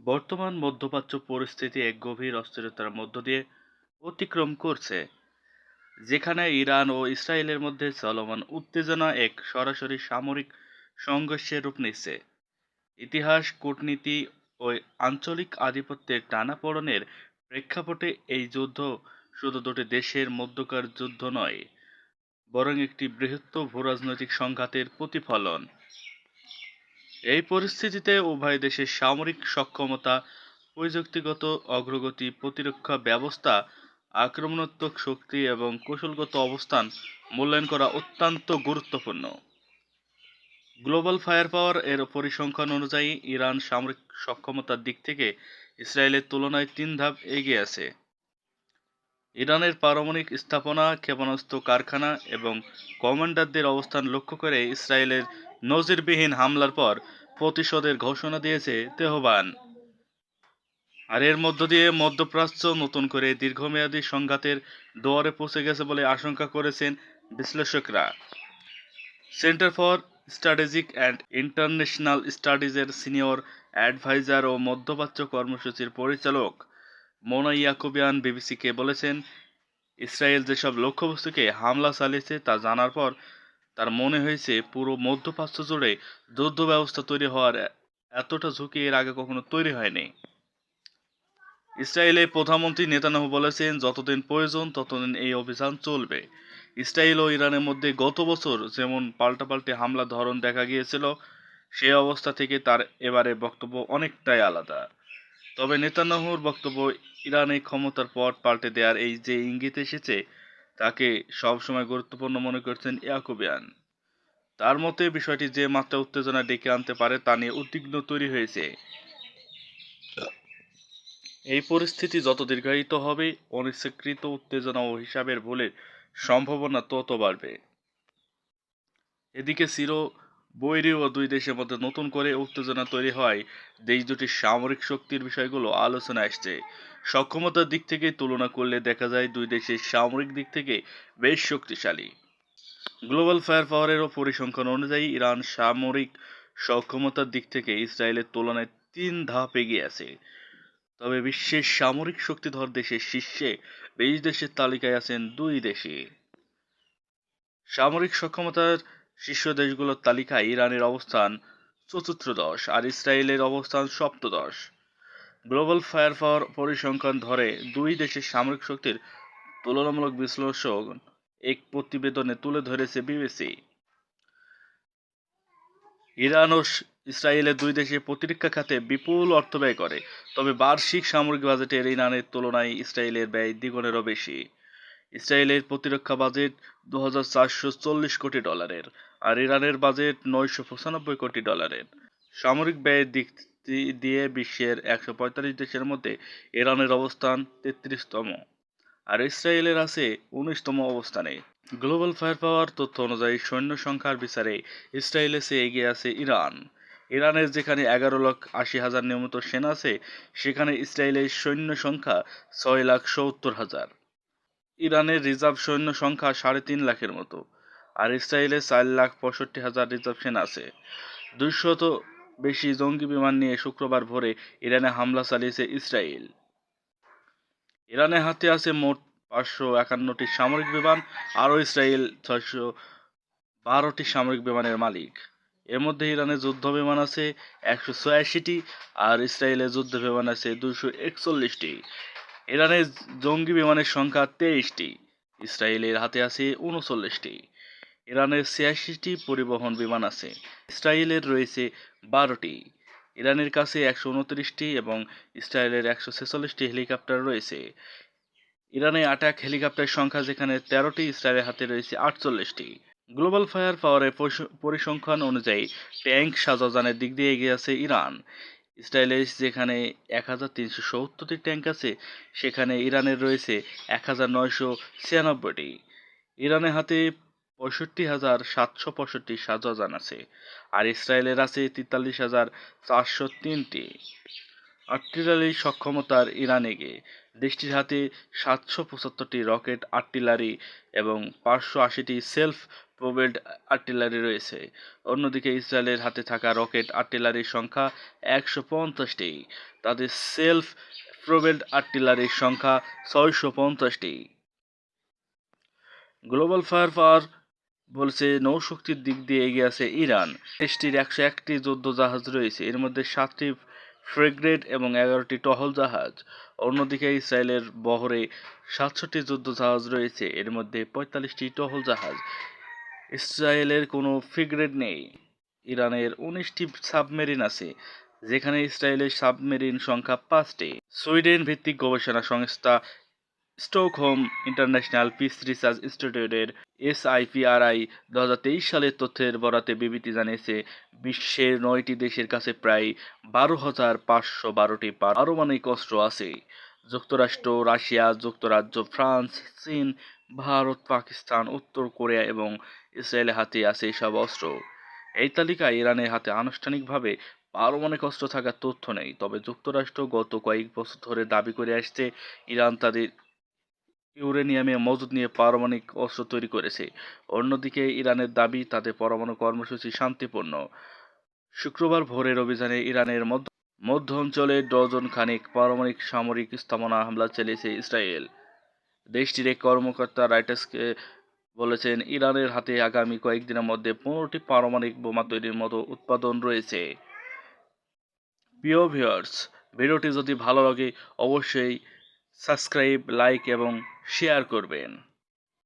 বর্তমান মধ্যপ্রাচ্য পরিস্থিতি এক গভীর অস্থিরতার মধ্য দিয়ে অতিক্রম করছে, যেখানে ইরান ও ইসরায়েলের মধ্যে চলমান উত্তেজনা এক সরাসরি সামরিক সংঘর্ষের রূপ নিচ্ছে। ইতিহাস, কূটনীতি ও আঞ্চলিক আধিপত্যের টানাপড়নের প্রেক্ষাপটে এই যুদ্ধ শুধু দুটি দেশের মধ্যকার যুদ্ধ নয়, বরং একটি বৃহত্তর ভূরাজনৈতিক সংঘাতের প্রতিফলন। এই পরিস্থিতিতে উভয় দেশের সামরিক সক্ষমতা, প্রযুক্তিগত অগ্রগতি, প্রতিরক্ষা ব্যবস্থা, আক্রমণাত্মক শক্তি এবং কৌশলগত অবস্থান মূল্যায়ন করা অত্যন্ত গুরুত্বপূর্ণ। গ্লোবাল ফায়ার পাওয়ার এর পরিসংখ্যান অনুযায়ী ইরান সামরিক সক্ষমতার দিক থেকে ইসরায়েলের তুলনায় তিন ধাপ এগিয়ে আছে। ইরানের পারমাণবিক স্থাপনা, ক্ষেপণাস্ত্র কারখানা এবং কমান্ডারদের অবস্থান লক্ষ্য করে ইসরায়েলের নজিরবিহীন হামলার পর প্রতিশোধের ঘোষণা দিয়েছে তেহবান। আর এর মধ্য দিয়ে মধ্যপ্রাচ্য নতুন করে দীর্ঘমেয়াদী সংঘাতের দুয়ারে পৌঁছে গেছে বলে আশঙ্কা করেছেন বিশ্লেষকরা। Centre for strategic and international স্টাডিজের senior adviser ও মধ্যপ্রাচ্য কর্মসূচির পরিচালক মোনা ইয়াকুবিয়ান বিবিসিকে বলেছেন, ইসরায়েল যেসব লক্ষ্যবস্তুকে হামলা চালিয়েছে তা জানার পর তার মনে হয়েছে পুরো মধ্যপ্রাচ্য জুড়ে যুদ্ধ ব্যবস্থা তৈরি হওয়ার এতটা ঝুঁকি এর আগে কখনো তৈরি হয়নি। ইসরায়েলের প্রধানমন্ত্রী নেতানাহু বলেছেন, যতদিন প্রয়োজন, ততদিন এই অভিযান চলবে। ইসরায়েল ও ইরানের মধ্যে গত বছর যেমন পাল্টাপাল্টি হামলা ধরন দেখা গিয়েছিল সেই অবস্থা থেকে তার এবারে বক্তব্য অনেকটাই আলাদা। তবে নেতানাহুর বক্তব্য, ইরানে ক্ষমতার পথ পাল্টে দেওয়ার এই যে ইঙ্গিত এসেছে তাকে সবসময় গুরুত্বপূর্ণ মনে করছেন ইয়াকুবিয়ান। তার মতে, বিষয়টি যে মাত্রা উত্তেজনা ডেকে আনতে পারে তা নিয়ে উদ্বিগ্ন তৈরি হয়েছে। এই পরিস্থিতি যত দীর্ঘায়িত হবে, অনিচ্ছাকৃত উত্তেজনা ও হিসাবের ভুলের সম্ভাবনা তত বাড়বে। এদিকে চির বৈরী ও দুই দেশের মধ্যে নতুন করে উত্তেজনা তৈরি হয়। দেশ দুটির সামরিক শক্তির বিষয়গুলো আলোচনা আসছে। সক্ষমতার দিক থেকে তুলনা করলে দেখা যায় দুই দেশের সামরিক দিক থেকে বেশ শক্তিশালী। গ্লোবাল ফায়ার পাওয়ারেরও পরিসংখ্যান অনুযায়ী ইরান সামরিক সক্ষমতার দিক থেকে ইসরায়েলের তুলনায় তিন ধাপ এগিয়ে আছে। তবে বিশ্বের সামরিক শক্তিধর দেশের শীর্ষে বিশ দেশের তালিকায় আছেন দুই দেশে সামরিক সক্ষমতার শীর্ষ দেশগুলোর তালিকায় ইরানের অবস্থান চতুর্থদশ আর ইসরায়েলের অবস্থান সপ্তদশ। গ্লোবাল ফায়ার পাওয়ার পরিসংখ্যান ধরে দুই দেশের সামরিক শক্তির তুলনামূলক বিশ্লেষণ এক প্রতিবেদনে তুলে ধরেছে বিবিসি। ইরান ও ইসরায়েলের দুই দেশে প্রতিরক্ষা খাতে বিপুল অর্থ ব্যয় করে, তবে বার্ষিক সামরিক বাজেটের ইরানের তুলনায় ইসরায়েলের ব্যয় দ্বিগুণেরও বেশি। ইসরায়েলের প্রতিরক্ষা বাজেট দু হাজার চারশো চল্লিশ কোটি ডলারের আর ইরানের বাজেট নয়শো পঁচানব্বই কোটি ডলারের। সামরিক ব্যয়ের দিক দিয়ে বিশ্বের একশো পঁয়তাল্লিশ দেশের মধ্যে ইরানের অবস্থান তেত্রিশতম। আর ইসরায়েলের আছে উনিশতম অবস্থানে। গ্লোবাল ফায়ার পাওয়ার তথ্য অনুযায়ী সৈন্য সংখ্যার বিচারে ইসরায়েলের চেয়ে এগিয়ে আছে ইরান। ইরানের যেখানে এগারো লাখ আশি হাজার নিয়মিত সেনা আছে, সেখানে ইসরায়েলের সৈন্য সংখ্যা ছয় লাখ সত্তর হাজার। ইরানের রিজার্ভ সৈন্য সংখ্যা সাড়ে তিন লাখের মতো। আর ইসরায়েলের চার লাখ পঁয়ষট্টি হাজার রিজার্ভ সেনা আছে। দুইশত বেশি জঙ্গি বিমান নিয়ে শুক্রবার ভোরে ইরানে হামলা চালিয়েছে ইসরায়েল ইরানের হাতে আছে মোট পাঁচশো একান্নটি সামরিক বিমান, আরও ইসরায়েল ছয়শো বারোটি সামরিক বিমানের মালিক। এর মধ্যে ইরানের যুদ্ধ বিমান আছে একশো ছয়াশিটি আর ইসরায়েলের যুদ্ধ বিমান আছে দুশো একচল্লিশটি। ইরানের জঙ্গি বিমানের সংখ্যা তেইশটি ইসরায়েলের হাতে আছে উনচল্লিশটি। ইরানের ছিয়াশিটি পরিবহন বিমান আছে। ইসরায়েলের রয়েছে বারোটি। ইরানের কাছে একশো উনত্রিশটি এবং ইসরায়েলের একশো ছেচল্লিশটি হেলিকপ্টার রয়েছে। ইরানে আটাক হেলিকপ্টার সংখ্যা, যেখানে তেরোটি ইসরায়েলের হাতে রয়েছে আটচল্লিশটি। গ্লোবাল ফায়ার পাওয়ারের পরিসংখ্যান অনুযায়ী ট্যাঙ্ক সাজাজানের দিক দিয়ে এগিয়ে আছে ইরান। ইসরায়েলের যেখানে এক হাজার তিনশো সত্তরটি ট্যাঙ্ক আছে, সেখানে ইরানের রয়েছে এক হাজার নয়শো ছিয়ানব্বইটি। ইরানের হাতে পঁয়ষট্টি হাজার সাতশো পঁয়ষট্টি সাজাজান আছে আর ইসরায়েলের আছে তেতাল্লিশ হাজার চারশো তিনটি। আর্টিলারি সক্ষমতার ইরান এগে দেশটির হাতে সাতশো পঁচাত্তরটি রকেট আর্টিলারি এবং পাঁচশো আশিটি সেলফ প্রোবেল্ড আর্টিলারি রয়েছে। অন্যদিকে ইসরায়েলের হাতে থাকা রকেট আর্টিলারির সংখ্যা একশো পঞ্চাশটি। তাদের সেলফ প্রোবেল্ড আর্টিলারির সংখ্যা ছয়শো পঞ্চাশটি। গ্লোবাল ফায়ার পাওয়ার বলছে, নৌশক্তির দিক দিয়ে এগিয়ে আছে ইরান। দেশটির একশো একটি যুদ্ধ জাহাজ রয়েছে। এর মধ্যে সাতটি ফ্রেগ্রেড এবং এগারোটি টহল জাহাজ অন্যদিকে ইসরায়েলের বহরে সাতষট্টি যুদ্ধ জাহাজ রয়েছে। এর মধ্যে পঁয়তাল্লিশটি টহল জাহাজ ইসরায়েলের কোনো ফ্রিগেড নেই। ইরানের উনিশটি সাবমেরিন আছে, যেখানে ইসরায়েলের সাবমেরিন সংখ্যা পাঁচটি। সুইডেন ভিত্তিক গবেষণা সংস্থা স্টকহোম ইন্টারন্যাশনাল পিস রিসার্চ ইনস্টিটিউটের এসআইপিআরআই দু হাজার তেইশ সালের তথ্যের বরাতে বিবৃতি জানিয়েছে, বিশ্বের নয়টি দেশের কাছে প্রায় বারো হাজার পাঁচশো বারোটি পারমাণবিক অস্ত্র আছে। যুক্তরাষ্ট্র, রাশিয়া, যুক্তরাজ্য, ফ্রান্স, চীন, ভারত, পাকিস্তান, উত্তর কোরিয়া এবং ইসরায়েলের হাতে আছে এসব অস্ত্র। এই তালিকায় ইরানের হাতে আনুষ্ঠানিকভাবে পারমাণবিক অস্ত্র থাকার তথ্য নেই, তবে যুক্তরাষ্ট্র গত কয়েক বছর ধরে দাবি করে আসছে, ইরান তাদের ইউরেনিয়ামে মজুদ নিয়ে পারমাণবিক অস্ত্র তৈরি করেছে। অন্যদিকে ইরানের দাবি, তাদের পরমাণু কর্মসূচি শান্তিপূর্ণ। শুক্রবার ভোরের অভিযানে ইরানের মধ্য মধ্য অঞ্চলে ডজন খানিক পারমাণবিক সামরিক স্থাপনা হামলা চালিয়েছে ইসরায়েল। দেশটির এক কর্মকর্তা রাইটার্সকে বলেছেন, ইরানের হাতে আগামী কয়েকদিনের মধ্যে পনেরোটি পারমাণবিক বোমা তৈরির মতো উৎপাদন রয়েছে। প্রিয় ভিউয়ার্স, ভিডিওটি যদি ভালো লাগে, অবশ্যই সাবস্ক্রাইব লাইক এবং শেয়ার করবেন।